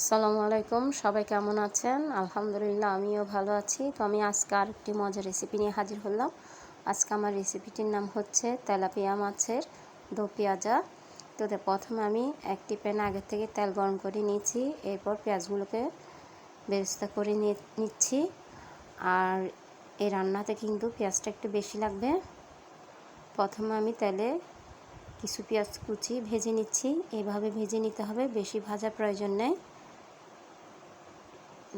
আসসালামু আলাইকুম, সবাই কেমন আছেন? আলহামদুলিল্লাহ, আমিও ভালো আছি। তো আমি আজকে আরেকটি মজার রেসিপি নিয়ে হাজির হলাম। আজকে আমার রেসিপিটির নাম হচ্ছে তেলাপিয়া মাছের দো পেঁয়াজা। তো প্রথমে আমি একটি প্যান আগে থেকে তেল গরম করে নিয়েছি। এরপর পেঁয়াজগুলোকে বেরেস্তা করে নিচ্ছি। আর এই রান্নাতে কিন্তু পেঁয়াজটা একটু বেশি লাগবে। প্রথমে আমি তেলে কিছু পেঁয়াজ কুচি ভেজে নিচ্ছি। এইভাবে ভেজে নিতে হবে, বেশি ভাজা প্রয়োজন নেই।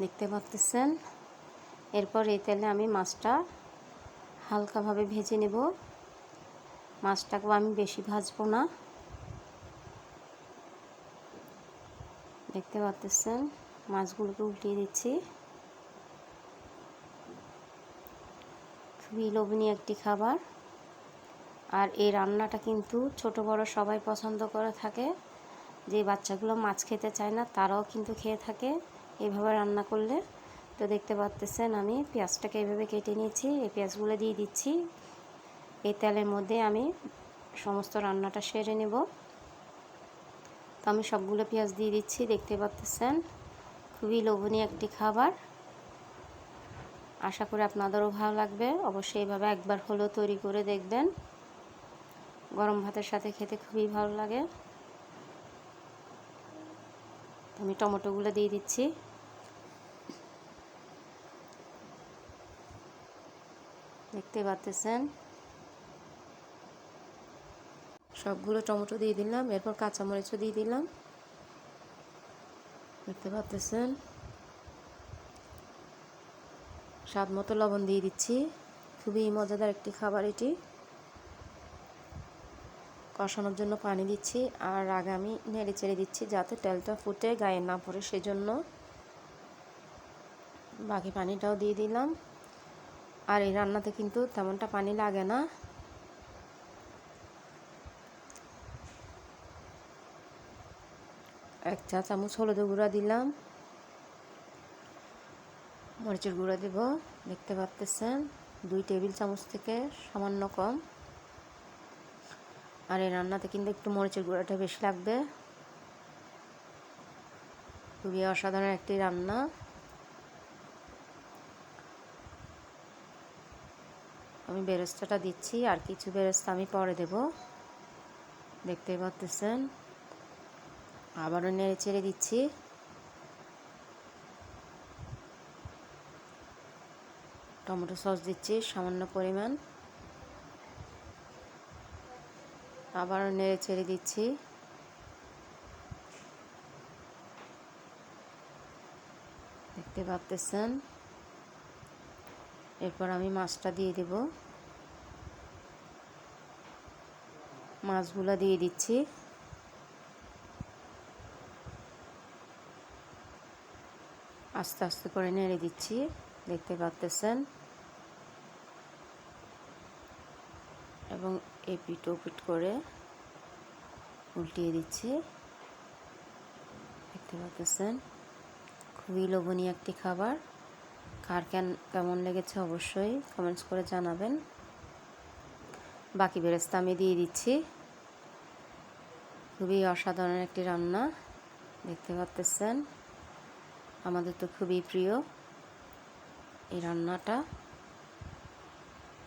দেখতে পাচ্তেছেন এরপর এই তেলে আমি মাছটা হালকাভাবে ভেজে নেব। মাছটাকেও আমি বেশি ভাজবো না। দেখতে পাচ্তেছেন মাছগুলোকে উল্টিয়ে দিচ্ছি। খুবই লোভনীয় একটি খাবার। আর এই রান্নাটা কিন্তু ছোট, বড় সবাই পছন্দ করে থাকে। যে বাচ্চাগুলো মাছ খেতে চায় না, তারাও কিন্তু খেয়ে থাকে। এইভাবে রান্না করলে তো দেখতে পাচ্তেছেন আমি পেঁয়াজটাকে এইভাবে কেটে নিয়েছি। এই পেঁয়াজগুলো দিয়ে দিচ্ছি। এই তেলের মধ্যে আমি সমস্ত রান্নাটা সেরে নেব। তো আমি সবগুলো পেঁয়াজ দিয়ে দিচ্ছি, দেখতে পাচ্তেছেন। খুবই লোভনীয় একটি খাবার। আশা করি আপনাদেরও ভালো লাগবে। অবশ্যই এইভাবে একবার হলেও তৈরি করে দেখবেন। গরম ভাতের সাথে খেতে খুবই ভালো লাগে। আমি টমেটোগুলো দিয়ে দিচ্ছি। দেখতে পাচ্তেছেন সবগুলো টমেটো দিয়ে দিলাম, এরপর কাঁচামরিচও দিয়ে দিলাম। দেখতে পাচ্তেছেন স্বাদ মতো লবণ দিয়ে দিচ্ছি। খুবই মজাদার একটি খাবার এটি। কষানোর জন্য পানি দিচ্ছি আর আগে আমি নেড়ে চেড়ে দিচ্ছি যাতে তেলটা ফুটে, গায়ে না পড়ে, সেজন্য বাকি পানিটাও দিয়ে দিলাম। আর এই রান্নাতে কিন্তু তেমনটা পানি লাগে না। এক চা চামচ হলুদ গুঁড়া দিলাম। মরিচের গুঁড়া দেব, দেখতে পাচ্তেছেন দুই টেবিল চামচ থেকে সামান্য কম। আর এই রান্নাতে কিন্তু একটু মরিচের গুঁড়াটা বেশি লাগবে। খুবই অসাধারণ একটি রান্না। আমি বেরেস্তাটা দিচ্ছি আর কিছু বেরেস্তা আমি পরে দেব। দেখতে পাচ্তেছেন আবারও নেড়ে চেড়ে দিচ্ছি। টমেটো সস দিচ্ছি, সামান্য পরিমাণ। আবার নেড়ে ছেড়ে দিচ্ছি। দেখতে পাচ্তেছেন এরপর আমি মাছটা দিয়ে দেব। মাছগুলো দিয়ে দিচ্ছি। আস্তে আস্তে করে নেড়ে দিচ্ছি, দেখতে পাচ্তেছেন এবং এপিট ওপিট করে উল্টিয়ে দিচ্ছি। দেখতে পাচ্ছেন? খুবই লোভনীয় একটি খাবার। কার কেন, কেমন লেগেছে অবশ্যই কমেন্টস করে জানাবেন। বাকি বেরেস্তা আমি দিয়ে দিচ্ছি। খুবই অসাধারণ একটি রান্না, দেখতে পাচ্ছেন আমাদের তো খুবই প্রিয় এই রান্নাটা।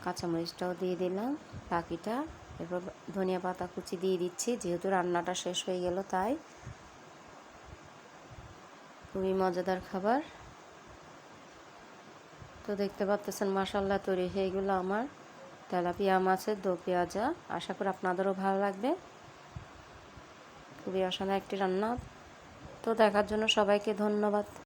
কাঁচামরিচটাও দিয়ে দিলাম, বাকিটা। এরপর ধনিয়া পাতা কুচি দিয়ে দিচ্ছি, যেহেতু রান্নাটা শেষ হয়ে গেল তাই। খুবই মজাদার খাবার। তো দেখতে পাচ্তেছেন মাসাল্লাহ তৈরি এইগুলো গেলো আমার তেলাপিয়া মাছের দো পেঁয়াজা। আশা করি আপনাদেরও ভালো লাগবে। খুবই অসাধারণ একটি রান্না। তো দেখার জন্য সবাইকে ধন্যবাদ।